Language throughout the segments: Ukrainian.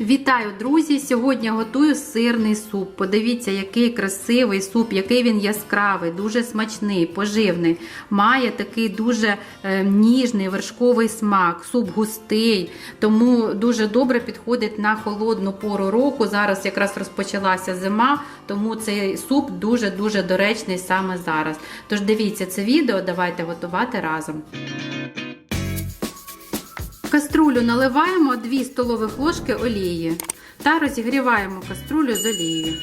Вітаю, друзі! Сьогодні готую сирний суп. Подивіться, який красивий суп, який він яскравий, дуже смачний, поживний. Має такий дуже е, ніжний вершковий смак, суп густий, тому дуже добре підходить на холодну пору року. Зараз якраз розпочалася зима, тому цей суп дуже-дуже доречний саме зараз. Тож дивіться це відео, давайте готувати разом. Каструлю наливаємо 2 столових ложки олії та розігріваємо каструлю з олією.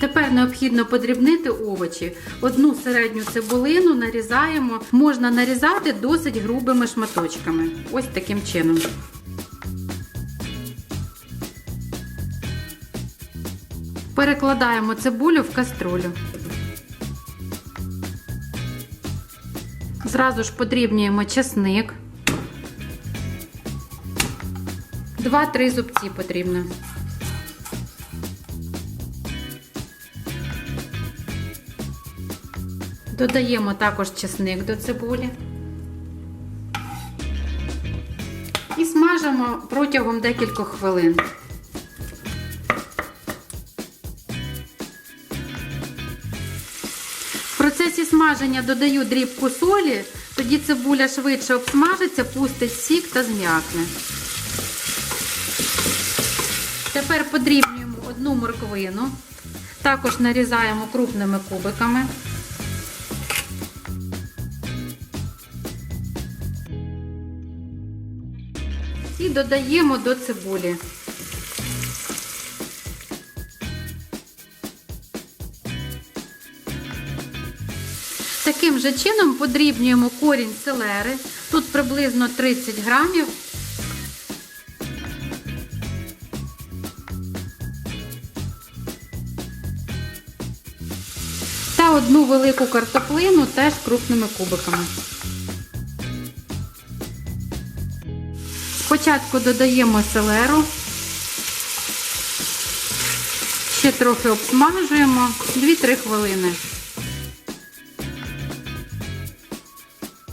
Тепер необхідно подрібнити овочі. Одну середню цибулину нарізаємо. Можна нарізати досить грубими шматочками. Ось таким чином. Перекладаємо цибулю в каструлю. Зразу ж подрібнюємо чесник. Два-три зубці потрібно. Додаємо також чесник до цибулі. І смажимо протягом декількох хвилин. В процесі смаження додаю дрібку солі, тоді цибуля швидше обсмажиться, пустить сік та зм'якне. Тепер подрібнюємо одну морквину, також нарізаємо крупними кубиками. І додаємо до цибулі. Таким же чином подрібнюємо корінь селери. Тут приблизно 30 грамів. Одну велику картоплину теж крупними кубиками. Спочатку додаємо селеру, ще трохи обсмажуємо 2-3 хвилини.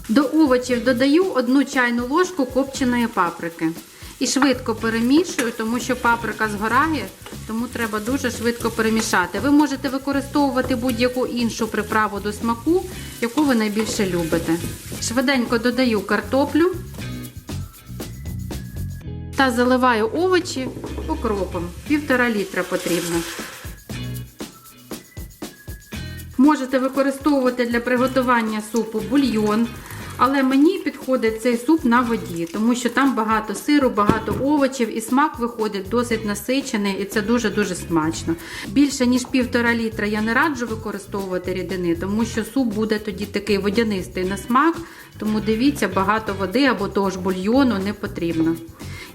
До овочів додаю одну чайну ложку копченої паприки. І швидко перемішую, тому що паприка згорає, тому треба дуже швидко перемішати. Ви можете використовувати будь-яку іншу приправу до смаку, яку ви найбільше любите. Швиденько додаю картоплю та заливаю овочі окропом. Півтора літра потрібно. Можете використовувати для приготування супу бульйон. Але мені підходить цей суп на воді, тому що там багато сиру, багато овочів і смак виходить досить насичений і це дуже-дуже смачно. Більше ніж півтора літра я не раджу використовувати рідини, тому що суп буде тоді такий водянистий на смак, тому дивіться, багато води або того ж бульйону не потрібно.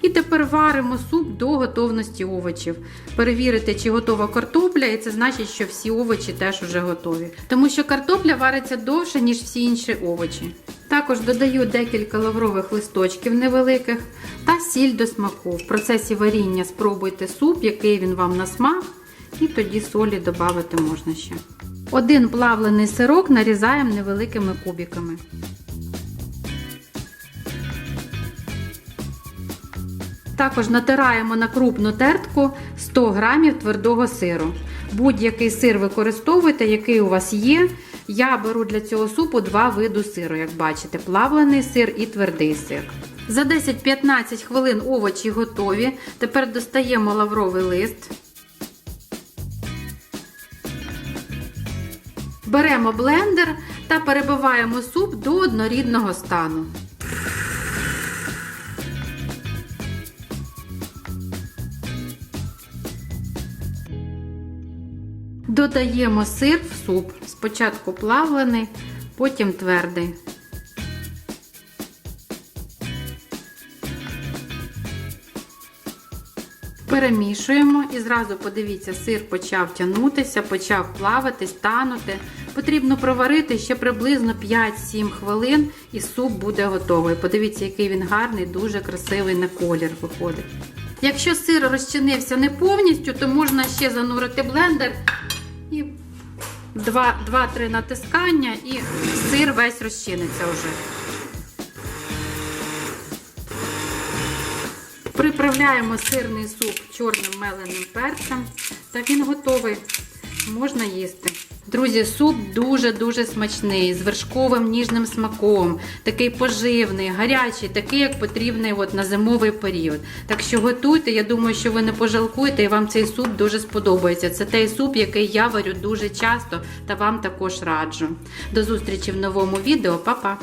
І тепер варимо суп до готовності овочів. Перевірити, чи готова картопля, і це значить, що всі овочі теж вже готові. Тому що картопля вариться довше, ніж всі інші овочі. Також додаю декілька лаврових листочків невеликих та сіль до смаку. В процесі варіння спробуйте суп, який він вам на смак, і тоді солі додати можна ще. Один плавлений сирок нарізаємо невеликими кубиками. Також натираємо на крупну тертку 100 г твердого сиру. Будь-який сир використовуйте, який у вас є. Я беру для цього супу два види сиру, як бачите, плавлений сир і твердий сир. За 10-15 хвилин овочі готові. Тепер достаємо лавровий лист. Беремо блендер та перебиваємо суп до однорідного стану. Додаємо сир в суп. Спочатку плавлений, потім твердий. Перемішуємо і зразу подивіться, сир почав тягнутися, почав плаватись, танути. Потрібно проварити ще приблизно 5-7 хвилин і суп буде готовий. Подивіться, який він гарний, дуже красивий на колір виходить. Якщо сир розчинився не повністю, то можна ще занурити блендер 2-3 натискання, і сир весь розчиниться вже. Приправляємо сирний суп чорним меленим перцем. Та він готовий. Можна їсти. Друзі, суп дуже-дуже смачний, з вершковим ніжним смаком, такий поживний, гарячий, такий, як потрібний от на зимовий період. Так що готуйте, я думаю, що ви не пожалкуєте і вам цей суп дуже сподобається. Це той суп, який я варю дуже часто та вам також раджу. До зустрічі в новому відео, Па-па!